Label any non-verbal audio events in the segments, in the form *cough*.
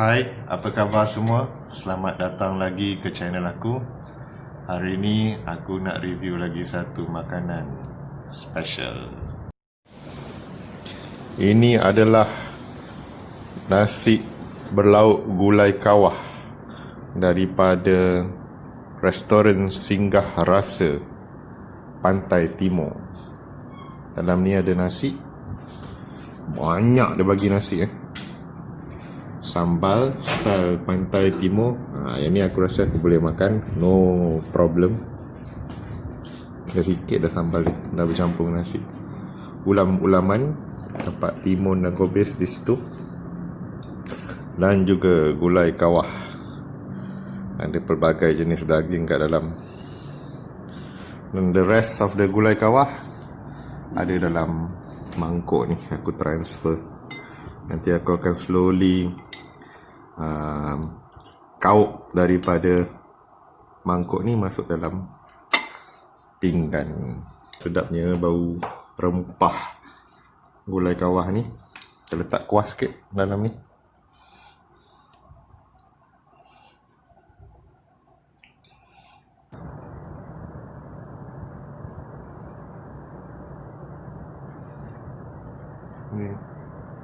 Hai, apa khabar semua? Selamat datang lagi ke channel aku. Hari ini aku nak review lagi satu makanan special. Ini adalah nasi berlauk gulai kawah daripada restoran Singgah Rasa Pantai Timur. Dalam ni ada nasi. Banyak dia bagi nasi eh sambal style pantai timur. Ha, yang ni aku rasa aku boleh makan no problem. Dah sikit dah sambal dia dah bercampur dengan nasi. Ulam-ulaman tempat timun dan kobis di situ. Dan juga gulai kawah. Ada pelbagai jenis daging kat dalam. Dan the rest of the gulai kawah ada dalam mangkuk ni aku transfer. Nanti aku akan slowly um, kaut daripada mangkuk ni masuk dalam pinggan. Sedapnya bau rempah gulai kawah ni. Kita letak kuah sikit dalam ni.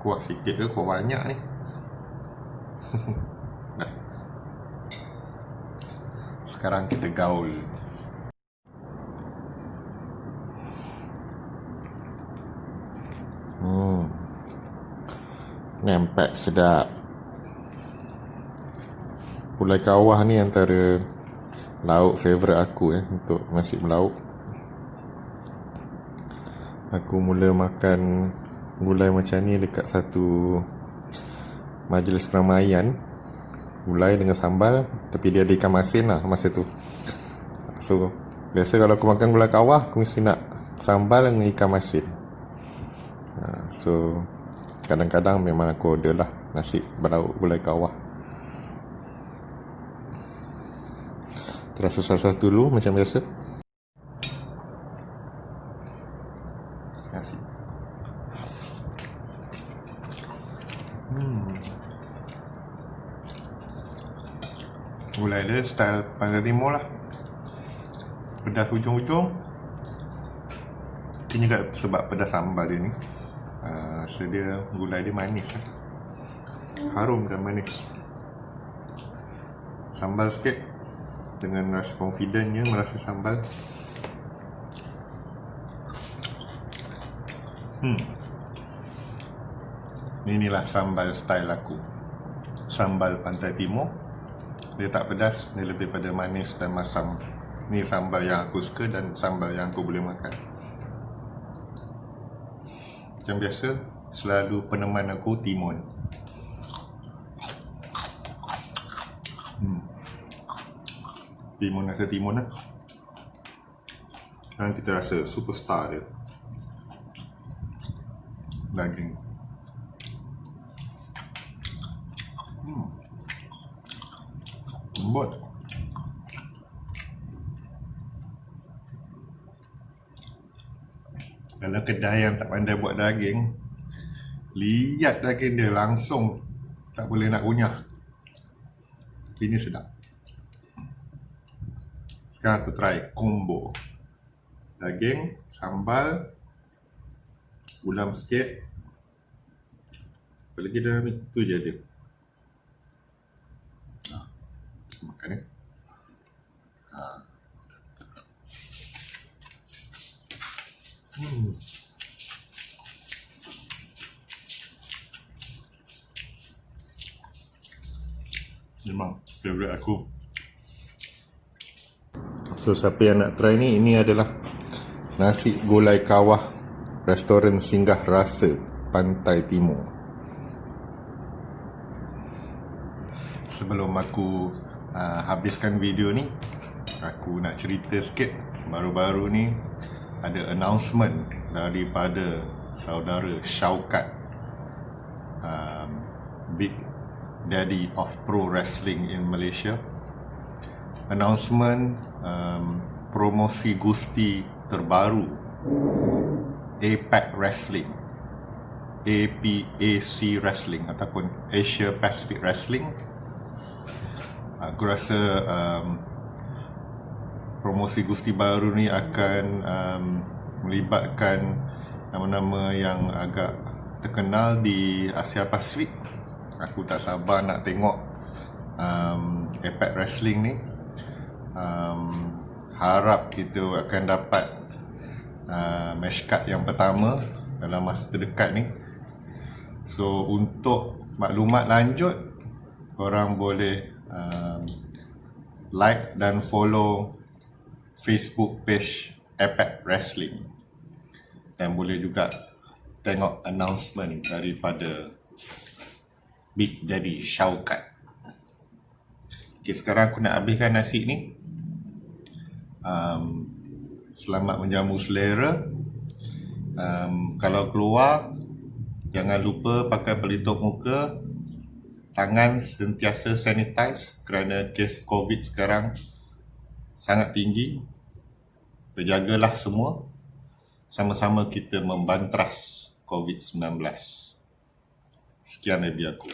Kuat sikit ke? Kuat banyak ni. *laughs* Sekarang kita gaul. Hmm. Nampak sedap. Gulai kawah ni antara lauk favourite aku eh untuk nasi melauk. Aku mula makan gulai macam ni dekat satu majlis keramaian gulai dengan sambal tapi dia ada ikan masin lah masa tu. So biasa kalau aku makan gulai kawah aku mesti nak sambal dengan ikan masin. Ha, so kadang-kadang memang aku order lah nasi berlauk gulai kawah. Terasa satu dulu macam biasa gulai dia style pantai timur lah. Pedas ujung-ujung mungkin juga sebab pedas sambal dia ni uh, rasa dia gulai dia manis lah. harum dan manis. Sambal sikit. Dengan rasa confidentnya merasa sambal. Hmm. Inilah sambal style aku. Sambal pantai timur dia tak pedas dia lebih pada manis dan masam. Ni sambal yang aku suka dan sambal yang aku boleh makan. Macam biasa selalu peneman aku timun. Hmm. timun rasa timun lah. Sekarang kita rasa superstar dia. Daging lembut kalau kedai yang tak pandai buat daging lihat daging dia langsung tak boleh nak kunyah tapi ni sedap. Sekarang aku try combo. Daging sambal ulam sikit. Apa lagi dalam ni tu je dia eh. Ha. Hmm. Memang favorite aku. So siapa yang nak try ni ini adalah nasi gulai kawah restoran Singgah Rasa Pantai Timur. Sebelum aku uh, habiskan video ni aku nak cerita sikit baru-baru ni ada announcement daripada saudara Shaukat. Um, big daddy of pro wrestling in Malaysia. Announcement um, promosi Gusti terbaru APAC Wrestling. APAC Wrestling ataupun Asia Pacific Wrestling aku rasa um, promosi Gusti Baru ni akan um, melibatkan nama-nama yang agak terkenal di Asia Pasifik. Aku tak sabar nak tengok um, APAC Wrestling ni. Um, harap kita akan dapat uh, match card yang pertama dalam masa terdekat ni. So untuk maklumat lanjut korang boleh um, like dan follow Facebook page APAC Wrestling dan boleh juga tengok announcement daripada Big Daddy Shaukat. Okay, sekarang aku nak habiskan nasi ni. Um, selamat menjamu selera. Um, kalau keluar, jangan lupa pakai pelitup muka. Tangan sentiasa sanitize kerana kes COVID sekarang sangat tinggi. Berjagalah semua. Sama-sama kita membantras COVID-19. Sekian dari aku.